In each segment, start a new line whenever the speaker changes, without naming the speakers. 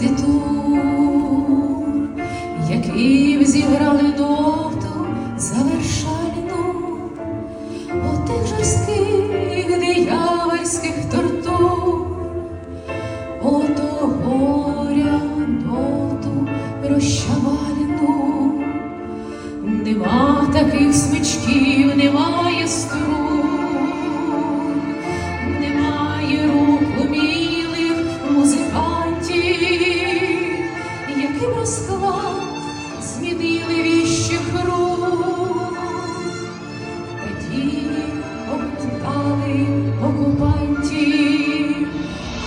титул, яким зіграли доктор завершальну отих жорстких диявольських тортур. змінили віщих рух, тоді обтали окупантів,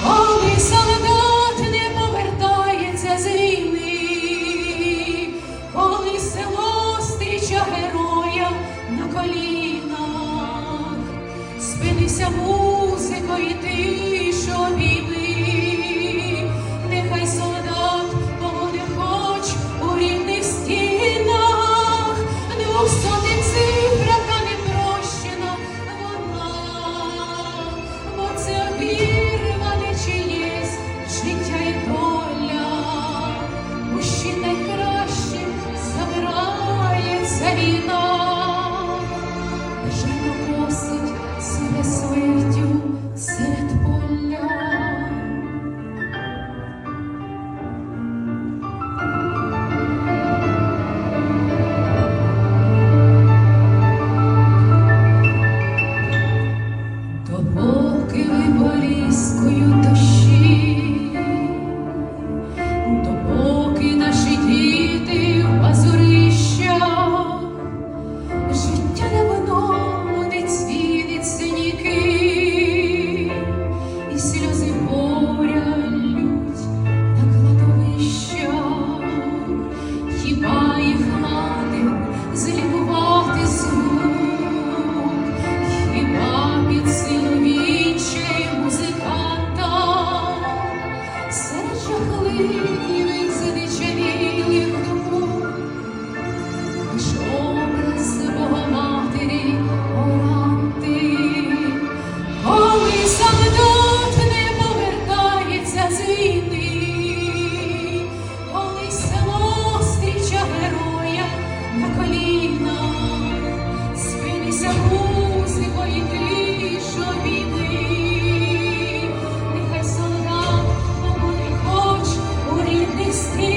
коли солдат не повертається з коли село стріча героя на колінах, спинися музикою ти. Christine.